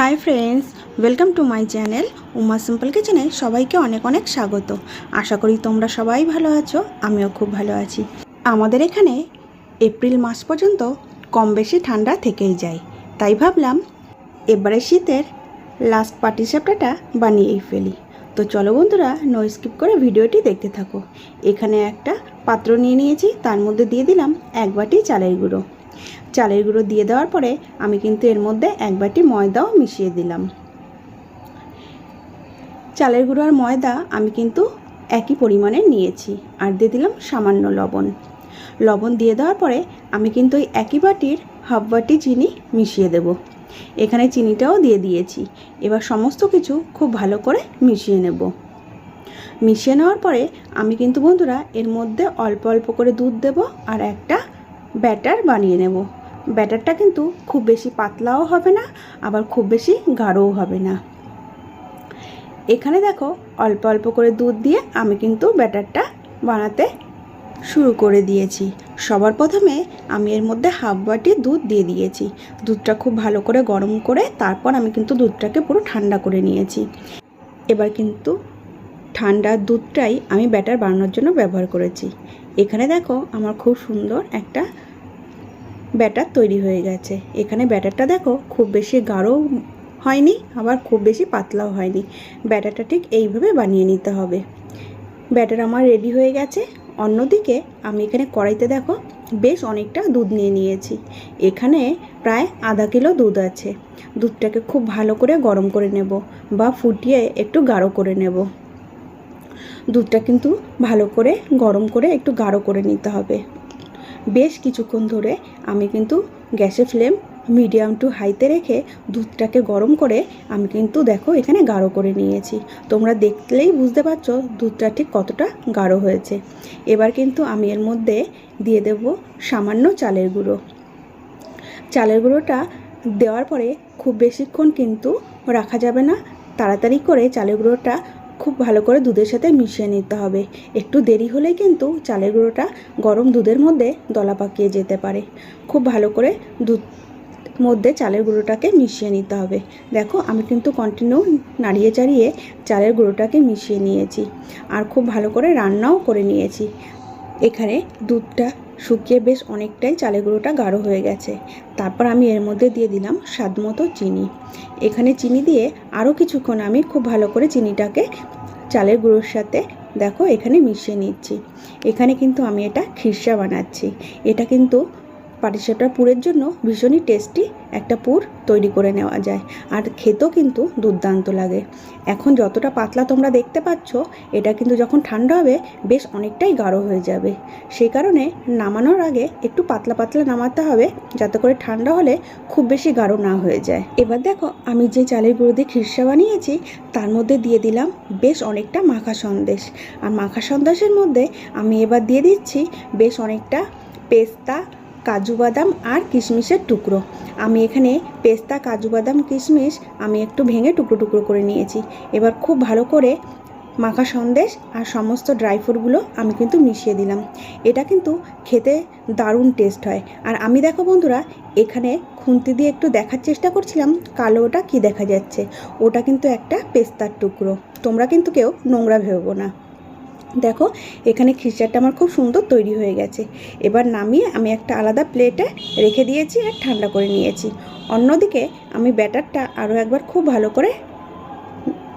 Hi friends, welcome to my channel Uma simple কিচেনে সবাইকে অনেক অনেক স্বাগত। আশা করি তোমরা সবাই ভালো আছো, আমিও খুব ভালো আছি। আমাদের এখানে এপ্রিল মাস পর্যন্ত কম বেশি ঠান্ডা থেকেই যায়। তাই ভাবলাম এবারে শীতের লাস্ট পাটি সাপটাটা বানিয়েই ফেলি। তো চলো বন্ধুরা নো স্কিপ করে ভিডিওটি দেখতে থাকো। এখানে একটা পাত্র নিয়ে নিয়েছি, তার মধ্যে দিয়ে দিলাম এক বাটি চালের গুঁড়ো। চালের গুঁড়ো দিয়ে দেওয়ার পরে আমি কিন্তু এর মধ্যে এক বাটি ময়দাও মিশিয়ে দিলাম। চালের গুঁড়ো আর ময়দা আমি কিন্তু একই পরিমাণে নিয়েছি আর দিয়ে দিলাম সামান্য লবণ। লবণ দিয়ে দেওয়ার পরে আমি কিন্তু ওই একই বাটির হাফ বাটি চিনি মিশিয়ে দেব। এখানে চিনিটাও দিয়ে দিয়েছি। এবার সমস্ত কিছু খুব ভালো করে মিশিয়ে নেব। মিশিয়ে নেওয়ার পরে আমি কিন্তু বন্ধুরা এর মধ্যে অল্প অল্প করে দুধ দেব আর একটা ব্যাটার বানিয়ে নেব। ব্যাটারটা কিন্তু খুব বেশি পাতলাও হবে না, আবার খুব বেশি গাঢ়ও হবে না। এখানে দেখো অল্প অল্প করে দুধ দিয়ে আমি কিন্তু ব্যাটারটা বানাতে শুরু করে দিয়েছি। সবার প্রথমে আমি এর মধ্যে হাফ বাটি দুধ দিয়ে দিয়েছি। দুধটা খুব ভালো করে গরম করে তারপর আমি কিন্তু দুধটাকে পুরো ঠান্ডা করে নিয়েছি। এবার কিন্তু ঠান্ডা দুধটাই আমি ব্যাটার বানানোর জন্য ব্যবহার করেছি। এখানে দেখো আমার খুব সুন্দর একটা ব্যাটার তৈরি হয়ে গেছে। এখানে ব্যাটারটা দেখো, খুব বেশি গাঢ় হয়নি, আবার খুব বেশি পাতলাও হয়নি। ব্যাটারটা ঠিক এইভাবে বানিয়ে নিতে হবে। ব্যাটার আমার রেডি হয়ে গেছে। অন্যদিকে আমি এখানে কড়াইতে দেখো, বেশ অনেকটা দুধ নিয়ে নিয়েছি। এখানে প্রায় আধা কিলো দুধ আছে। দুধটাকে খুব ভালো করে গরম করে নেব বা ফুটিয়ে একটু গাঢ় করে নেব। দুধটা কিন্তু ভালো করে গরম করে একটু গাঢ় করে নিতে হবে। বেশ কিছুক্ষণ ধরে আমি কিন্তু গ্যাসের ফ্লেম মিডিয়াম টু হাইতে রেখে দুধটাকে গরম করে আমি কিন্তু দেখো এখানে গাঢ় করে নিয়েছি। তোমরা দেখলেই বুঝতে পারছ দুধটা ঠিক কতটা গাঢ় হয়েছে। এবার কিন্তু আমি এর মধ্যে দিয়ে দেব সামান্য চালের গুঁড়ো। চালের গুঁড়োটা দেওয়ার পরে খুব বেশিক্ষণ কিন্তু রাখা যাবে না। তাড়াতাড়ি করে চালের গুঁড়োটা খুব ভালো করে দুধের সাথে মিশিয়ে নিতে হবে। একটু দেরি হলেই কিন্তু চালের গুঁড়োটা গরম দুধের মধ্যে দলা পাকিয়ে যেতে পারে। খুব ভালো করে দুধ মধ্যে চালের গুঁড়োটাকে মিশিয়ে নিতে হবে। দেখো, আমি কিন্তু কন্টিনিউ নাড়িয়ে চাড়িয়ে চালের গুঁড়োটাকে মিশিয়ে নিয়েছি। আর খুব ভালো করে রান্নাও করে নিয়েছি। এখানে দুধটা শুকিয়ে বেশ অনেকটাই চালের গুঁড়োটা গাঢ় হয়ে গেছে। তারপর আমি এর মধ্যে দিয়ে দিলাম স্বাদ মতো চিনি। এখানে চিনি দিয়ে আরও কিছুক্ষণ আমি খুব ভালো করে চিনিটাকে চালের গুঁড়োর সাথে দেখো এখানে মিশিয়ে নিচ্ছি। এখানে কিন্তু আমি এটা খিরসা বানাচ্ছি। এটা কিন্তু পাটিসাপটা পুরের জন্য ভীষণই টেস্টি একটা পুর তৈরি করে নেওয়া যায়। আর খেতেও কিন্তু দুর্দান্ত লাগে। এখন যতটা পাতলা তোমরা দেখতে পাচ্ছ, এটা কিন্তু যখন ঠান্ডা হবে, বেশ অনেকটাই গাঢ় হয়ে যাবে। সেই কারণে নামানোর আগে একটু পাতলা পাতলা নামাতে হবে, যাতে করে ঠান্ডা হলে খুব বেশি গাঢ় না হয়ে যায়। এবার দেখো, আমি যে চালের গুঁড়ো দিয়ে খিরসা বানিয়েছি, তার মধ্যে দিয়ে দিলাম বেশ অনেকটা মাখা সন্দেশ। আর মাখা সন্দেশের মধ্যে আমি এবার দিয়ে দিচ্ছি বেশ অনেকটা পেস্তা কাজু বাদাম আর কিশমিশের টুকরো। আমি এখানে পেস্তা, কাজু বাদাম, কিশমিশ আমি একটু ভেঙে টুকরো টুকরো করে নিয়েছি। এবার খুব ভালো করে মাখা সন্দেশ আর সমস্ত ড্রাই ফ্রুটগুলো আমি কিন্তু মিশিয়ে দিলাম। এটা কিন্তু খেতে দারুণ টেস্ট হয়। আর আমি দেখো বন্ধুরা, এখানে খুন্তি দিয়ে একটু দেখার চেষ্টা করছিলাম কালো ওটা কী দেখা যাচ্ছে? ওটা কিন্তু একটা পেস্তার টুকরো। তোমরা কিন্তু কেউ নোংরা ভেবো না। দেখো, এখানে খিচারটা আমার খুব সুন্দর তৈরি হয়ে গেছে। এবার নামিয়ে আমি একটা আলাদা প্লেটে রেখে দিয়েছি আর ঠান্ডা করে নিয়েছি। অন্যদিকে আমি ব্যাটারটা আরও একবার খুব ভালো করে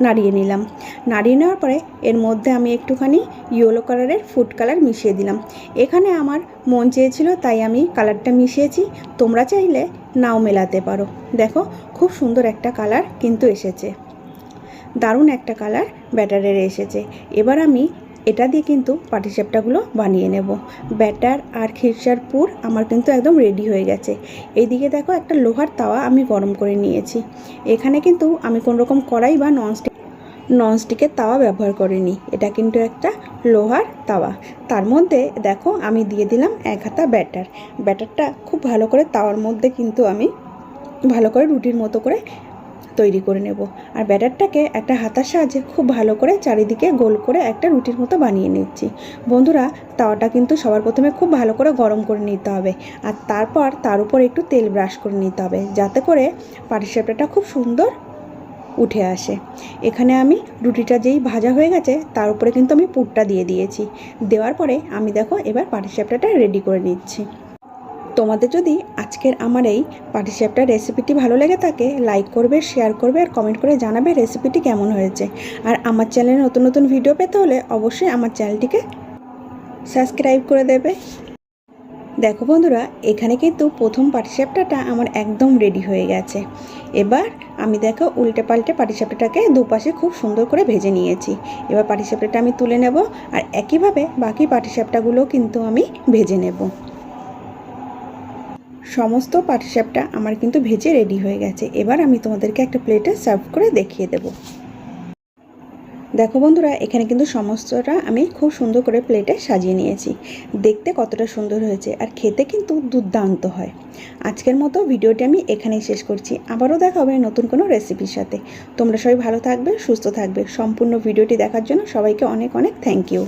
নাড়িয়ে নিলাম। নাড়িয়ে নেওয়ার পরে এর মধ্যে আমি একটুখানি ইয়েলো কালারের ফুড কালার মিশিয়ে দিলাম। এখানে আমার মন চেয়েছিল, তাই আমি কালারটা মিশিয়েছি। তোমরা চাইলে নাও মেলাতে পারো। দেখো, খুব সুন্দর একটা কালার কিন্তু এসেছে। দারুণ একটা কালার ব্যাটারের এসেছে। এবার আমি এটা দিয়ে কিন্তু পাটিসাপটাগুলো বানিয়ে নেব। ব্যাটার আর খিরসার পুর আমার কিন্তু একদম রেডি হয়ে গেছে। এইদিকে দেখো একটা লোহার তাওয়া আমি গরম করে নিয়েছি। এখানে কিন্তু আমি কোনো রকম কড়াই বা ননস্টিক ননস্টিকের তাওয়া ব্যবহার করিনি। এটা কিন্তু একটা লোহার তাওয়া। তার মধ্যে দেখো আমি দিয়ে দিলাম এক হাতা ব্যাটার। ব্যাটারটা খুব ভালো করে তাওয়ার মধ্যে কিন্তু আমি ভালো করে রুটির মতো করে তৈরি করে নেব। আর ব্যাটারটাকে একটা হাতার সাহায্যে খুব ভালো করে চারিদিকে গোল করে একটা রুটির মতো বানিয়ে নিচ্ছি। বন্ধুরা, তাওয়াটা কিন্তু সবার প্রথমে খুব ভালো করে গরম করে নিতে হবে। আর তারপর তার উপর একটু তেল ব্রাশ করে নিতে হবে, যাতে করে পাটিসাপটাটা খুব সুন্দর উঠে আসে। এখানে আমি রুটিটা যেই ভাজা হয়ে গেছে, তার উপরে কিন্তু আমি পুরটা দিয়ে দিয়েছি। দেওয়ার পরে আমি দেখো এবার পাটিসাপটাটা রেডি করে নিচ্ছি। তোমাদের যদি আজকের আমার এই পাটিসাপটার রেসিপিটি ভালো লেগে থাকে লাইক করবে শেয়ার করবে আর কমেন্ট করে জানাবে রেসিপিটি কেমন হয়েছে। আর আমার চ্যানেলে নতুন নতুন ভিডিও পেতে হলে অবশ্যই আমার চ্যানেলটিকে সাবস্ক্রাইব করে দেবে। দেখো বন্ধুরা, এখানে কিন্তু প্রথম পাটিসাপটাটা আমার একদম রেডি হয়ে গেছে। এবার আমি দেখো উল্টে পাল্টে পাটিসাপটাটাকে দুপাশে খুব সুন্দর করে ভেজে নিয়েছি। এবার পাটিসাপটাটা আমি তুলে নেব আর একইভাবে বাকি পাটিসাপটাগুলো কিন্তু আমি ভেজে নেব। সমস্ত পাটিসাপটা আমার কিন্তু ভেজে রেডি হয়ে গেছে। এবার আমি তোমাদেরকে একটা প্লেটে সার্ভ করে দেখিয়ে দেবো। দেখো বন্ধুরা, এখানে কিন্তু সমস্তটা আমি খুব সুন্দর করে প্লেটে সাজিয়ে নিয়েছি। দেখতে কতটা সুন্দর হয়েছে আর খেতে কিন্তু দুর্দান্ত হয়। আজকের মতো ভিডিওটি আমি এখানেই শেষ করছি। আবারও দেখা হবে নতুন কোনো রেসিপির সাথে। তোমরা সবাই ভালো থাকবে, সুস্থ থাকবে। সম্পূর্ণ ভিডিওটি দেখার জন্য সবাইকে অনেক অনেক থ্যাংক ইউ।